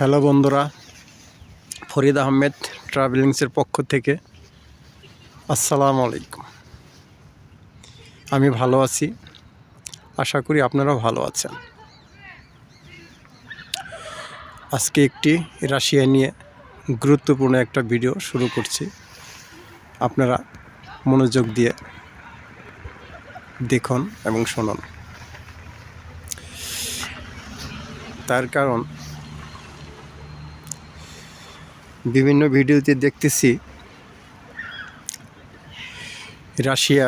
Hello বন্ধুরা, ফরিদ আহমেদ ট্রাভেলিংসের পক্ষ থেকে আসসালামু আলাইকুম। আমি ভালো আছি, আশা করি আপনারাও ভালো আছেন। আজকে একটি রাশিয়া নিয়ে গুরুত্বপূর্ণ একটা ভিডিও শুরু করছি। আপনারা মনোযোগ দিয়ে দেখুন এবং শুনুন। তার কারণ বিভিন্ন ভিডিওতে দেখতেছি রাশিয়া,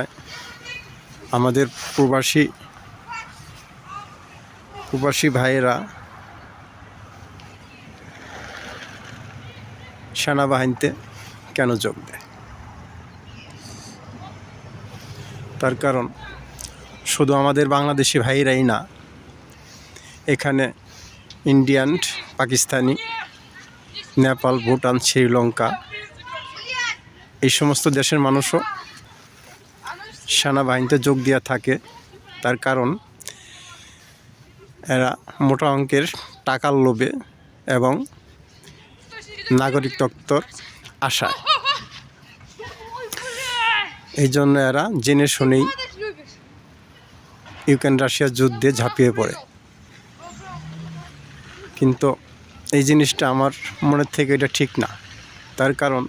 আমাদের প্রবাসী প্রবাসী ভাইয়েরা, সেনাবাহিনীতে কেন যোগ দেয়? তার কারণ, শুধু আমাদের বাংলাদেশি ভাইরাই না, এখানে ইন্ডিয়ান, পাকিস্তানি নেপাল, ভুটান, শ্রীলঙ্কা, এই সমস্ত দেশের মানুষও সেনাবাহিনীতে যোগ দেওয়া থাকে। তার কারণ, এরা মোটা অঙ্কের টাকার লোভে এবং নাগরিকত্বর আশায়। এই জন্য এরা জেনে শুনেই ইউক্রেন রাশিয়ার যুদ্ধে ঝাঁপিয়ে পড়ে। কিন্তু এই জিনিসটা আমার মনের থেকে এটা ঠিক না। তার কারণ,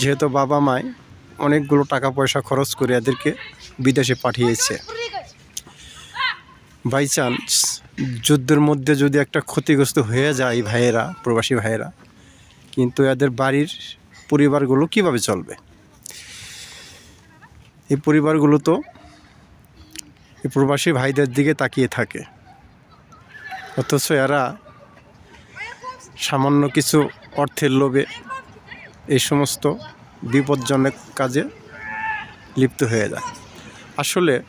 যেহেতু বাবা মায় অনেকগুলো টাকা পয়সা খরচ করে এদেরকে বিদেশে পাঠিয়েছে। বাই চান্স, যুদ্ধের মধ্যে যদি একটা ক্ষতিগ্রস্ত হয়ে যায় ভাইয়েরা, প্রবাসী ভাইয়েরা, কিন্তু এদের বাড়ির পরিবারগুলো কীভাবে চলবে? এই পরিবারগুলো তো এই প্রবাসী ভাইদের দিকে তাকিয়ে থাকে। অথচ এরা সামান্য কিছু অর্থের লোভে এই সমস্ত বিপজ্জনক কাজে লিপ্ত হয়ে যায়। আসলে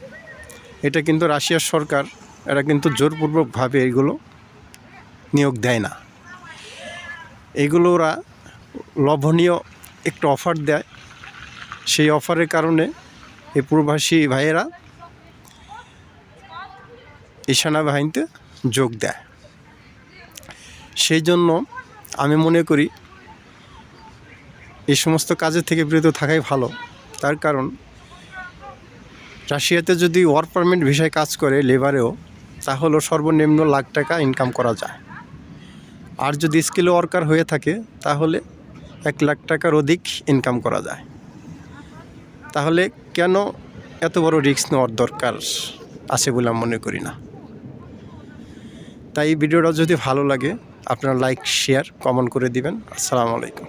এটা কিন্তু রাশিয়ার সরকার, এরা কিন্তু জোরপূর্বকভাবে এগুলো নিয়োগ দেয় না। এগুলো ওরা লভনীয় একটু অফার দেয়। সেই অফারের কারণে এই প্রবাসী ভাইয়েরা এই সেনাবাহিনীতে যোগ দেয়। সেই জন্য আমি মনে করি এই সমস্ত কাজের থেকে বিরত থাকাই ভালো। তার কারণ রাশিয়াতে যদি ওয়ার্ক পারমিট ভিসায় কাজ করে লেবারেও তাহলেও সর্বনিম্ন লাখ টাকা ইনকাম করা যায়। আর যদি স্কিল ওয়ার্কার হয়ে থাকে, তাহলে এক লাখ টাকার অধিক ইনকাম করা যায়। তাহলে কেন এত বড় রিস্ক নেওয়ার দরকার আছে বলে আমি মনে করি না। তাই এই ভিডিওটা যদি ভালো লাগে আপনারা লাইক শেয়ার কমেন্ট করে দিবেন। আসসালামু আলাইকুম।